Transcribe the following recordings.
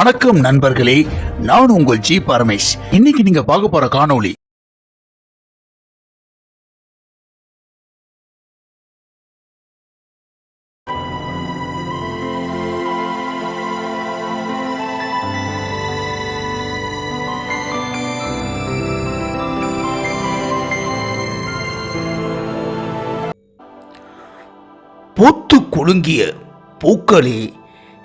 வணக்கம் நண்பர்களே நான் உங்கள் ஜி பரமேஷ். இன்னைக்கு நீங்க பார்க்க போற காணொளி பூத்து குலுங்கிய பூக்களே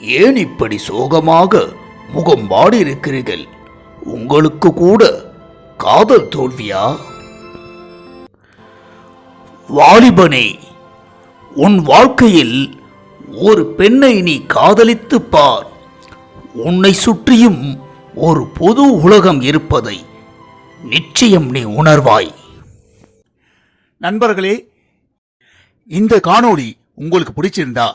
ஏன் இப்படி சோகமாக முகம் வாடி இருக்கிறீர்கள் உங்களுக்கு கூட காதல் தோல்வியா? வாலிபனே உன் வாழ்க்கையில் ஒரு பெண்ணை நீ காதலித்து பார். உன்னை சுற்றியும் ஒரு பொது உலகம் இருப்பதை நிச்சயம் நீ உணர்வாய். நண்பர்களே இந்த காணொளி உங்களுக்கு பிடிச்சிருந்தா